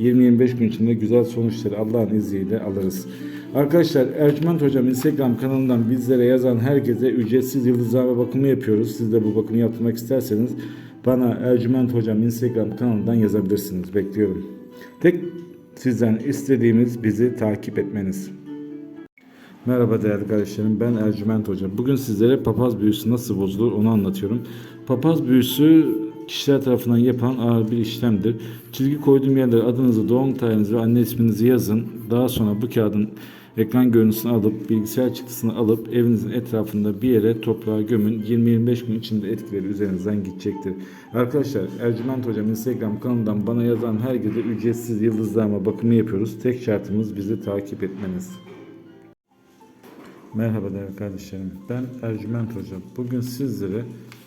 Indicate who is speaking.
Speaker 1: 20-25 gün içinde güzel sonuçları Allah'ın izniyle alırız. Arkadaşlar Ercüment Hocam Instagram kanalından bizlere yazan herkese ücretsiz yıldızlama bakımı yapıyoruz. Siz de bu bakımı yaptırmak isterseniz bana Ercüment Hocam Instagram kanalından yazabilirsiniz. Bekliyorum. Tek sizden istediğimiz bizi takip etmeniz. Merhaba değerli kardeşlerim ben Ercüment Hoca. Bugün sizlere papaz büyüsü nasıl bozulur onu anlatıyorum. Papaz büyüsü kişiler tarafından yapılan ağır bir işlemdir. Çizgi koyduğum yerlere adınızı, doğum tarihinizi ve anne isminizi yazın. Daha sonra bu kağıdın ekran görüntüsünü alıp bilgisayar çıktısını alıp evinizin etrafında bir yere toprağa gömün. 20-25 gün içinde etkileri üzerinizden gidecektir. Arkadaşlar Ercüment Hocam Instagram kanalından bana yazan herkese ücretsiz yıldızlama bakımı yapıyoruz. Tek şartımız bizi takip etmeniz. Merhaba değerli kardeşlerim. Ben Ercüment Hocam. Bugün sizlere